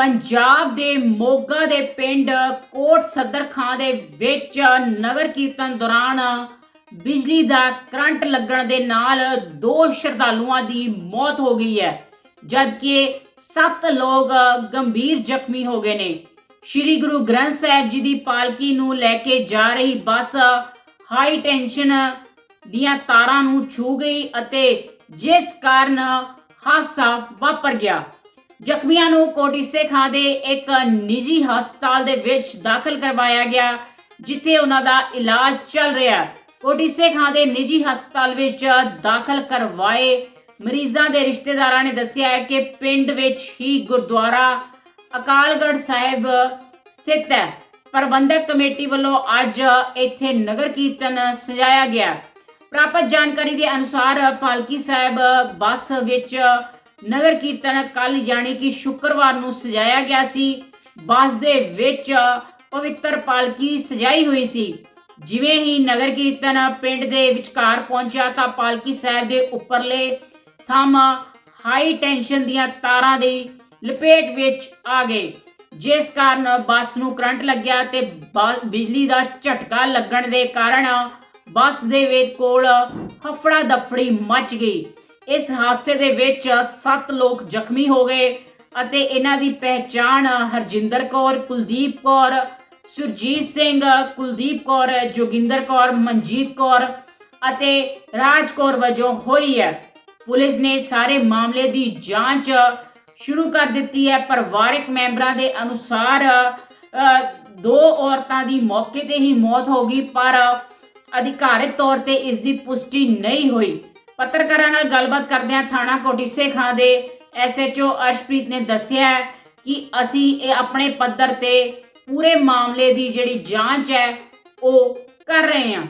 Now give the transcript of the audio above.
ਪੰਜਾਬ ਦੇ ਮੋਗਾ ਦੇ ਪਿੰਡ ਕੋਟ ਸਦਰ ਖਾਂ ਦੇ ਵਿੱਚ ਨਗਰ ਕੀਰਤਨ ਦੌਰਾਨ ਬਿਜਲੀ ਦਾ ਕਰੰਟ ਲੱਗਣ ਦੇ ਨਾਲ ਦੋ ਸ਼ਰਧਾਲੂਆਂ ਦੀ ਮੌਤ ਹੋ ਗਈ ਹੈ, ਜਦਕਿ 7 ਲੋਕ ਗੰਭੀਰ ਜ਼ਖਮੀ ਹੋ ਗਏ ਨੇ। ਸ਼੍ਰੀ ਗੁਰੂ ਗ੍ਰੰਥ ਸਾਹਿਬ ਜੀ ਦੀ ਪਾਲਕੀ ਨੂੰ ਲੈ ਕੇ ਜਾ ਰਹੀ ਬੱਸ ਹਾਈ ਟੈਂਸ਼ਨ ਦੀਆਂ ਤਾਰਾਂ ਨੂੰ ਛੂ ਗਈ ਅਤੇ ਜਿਸ ਕਾਰਨ ਹਾਦਸਾ ਵਾਪਰ ਗਿਆ। ਜ਼ਖਮੀਆਂ ਨੂੰ ਕੋਟਿਸੇ ਖਾਂ ਦੇ ਇੱਕ ਨਿੱਜੀ ਹਸਪਤਾਲ ਦੇ ਵਿੱਚ ਦਾਖਲ ਕਰਵਾਇਆ ਗਿਆ, ਜਿੱਥੇ ਉਹਨਾਂ ਦਾ ਇਲਾਜ ਚੱਲ ਰਿਹਾ ਕੋਟਿਸੇ ਖਾਂ ਦੇ ਨਿੱਜੀ ਹਸਪਤਾਲ ਵਿੱਚ ਦਾਖਲ ਕਰਵਾਏ ਮਰੀਜ਼ਾਂ ਦੇ ਰਿਸ਼ਤੇਦਾਰਾਂ ਨੇ ਦੱਸਿਆ ਹੈ ਕਿ ਪਿੰਡ ਵਿੱਚ ਹੀ ਗੁਰਦੁਆਰਾ ਅਕਾਲਗੜ੍ਹ ਸਾਹਿਬ ਸਥਿਤ ਹੈ। ਪ੍ਰਬੰਧਕ ਕਮੇਟੀ ਵੱਲੋਂ ਅੱਜ ਇੱਥੇ ਨਗਰ ਕੀਰਤਨ ਸਜਾਇਆ ਗਿਆ। ਪ੍ਰਾਪਤ ਜਾਣਕਾਰੀ ਦੇ ਅਨੁਸਾਰ ਪਾਲਕੀ ਸਾਹਿਬ ਬੱਸ ਵਿੱਚ ਨਗਰ ਕੀਰਤਨ ਕੱਲ ਯਾਨੀ ਕਿ ਸ਼ੁੱਕਰਵਾਰ ਨੂੰ ਸਜਾਇਆ ਗਿਆ ਸੀ। ਬੱਸ ਦੇ ਵਿੱਚ ਪਵਿੱਤਰ ਪਾਲਕੀ ਸਜਾਈ ਹੋਈ ਸੀ। ਜਿਵੇਂ ਹੀ ਨਗਰ ਕੀਰਤਨ ਪਿੰਡ ਦੇ ਵਿਚਕਾਰ ਪਹੁੰਚਿਆ ਤਾਂ ਪਾਲਕੀ ਸਾਹਿਬ ਦੇ ਉੱਪਰਲੇ ਥੰਮ ਹਾਈ ਟੈਂਸ਼ਨ ਦੀਆਂ ਤਾਰਾਂ ਦੀ ਲਪੇਟ ਵਿੱਚ ਆ ਗਏ। ਜਿਸ ਕਾਰਨ ਬੱਸ ਨੂੰ ਕਰੰਟ ਲੱਗਿਆ ਤੇ ਬਿਜਲੀ ਦਾ ਝਟਕਾ ਲੱਗਣ ਦੇ ਕਾਰਨ ਬੱਸ ਦੇ ਵਿੱਚ ਕੋਲ ਹਫੜਾ ਦਫੜੀ ਮਚ ਗਈ। ਇਸ ਹਾਦਸੇ ਦੇ ਵਿੱਚ 7 ਲੋਕ ਜ਼ਖਮੀ ਹੋ ਗਏ ਅਤੇ ਇਹਨਾਂ ਦੀ ਪਹਿਚਾਣ ਹਰਜਿੰਦਰ ਕੌਰ, ਕੁਲਦੀਪ ਕੌਰ, ਸੁਰਜੀਤ ਸਿੰਘ, ਕੁਲਦੀਪ ਕੌਰ, ਜੋਗਿੰਦਰ ਕੌਰ, ਮਨਜੀਤ ਕੌਰ ਅਤੇ ਰਾਜ ਕੌਰ ਵਜੋਂ ਹੋਈ ਹੈ। ਪੁਲਿਸ ਨੇ ਸਾਰੇ ਮਾਮਲੇ ਦੀ ਜਾਂਚ ਸ਼ੁਰੂ ਕਰ ਦਿੱਤੀ ਹੈ। ਪਰਿਵਾਰਕ ਮੈਂਬਰਾਂ ਦੇ ਅਨੁਸਾਰ ਦੋ ਔਰਤਾਂ ਦੀ ਮੌਕੇ ਤੇ ਹੀ ਮੌਤ ਹੋ ਗਈ, ਪਰ ਅਧਿਕਾਰਿਤ ਤੌਰ ਤੇ ਇਸ ਦੀ ਪੁਸ਼ਟੀ ਨਹੀਂ ਹੋਈ। ਪੱਤਰਕਾਰਾਂ ਨਾਲ ਗੱਲਬਾਤ ਕਰਦਿਆਂ ਥਾਣਾ ਕੋਟੀਸੇ ਖਾਂ ਦੇ ਐਸਐਚਓ ਅਰਸ਼ਪ੍ਰੀਤ ਨੇ ਦੱਸਿਆ ਕਿ ਅਸੀਂ ਇਹ ਆਪਣੇ ਪੱਧਰ ਤੇ ਪੂਰੇ ਮਾਮਲੇ ਦੀ ਜਿਹੜੀ ਜਾਂਚ ਹੈ, ਉਹ ਕਰ ਰਹੇ ਹਾਂ।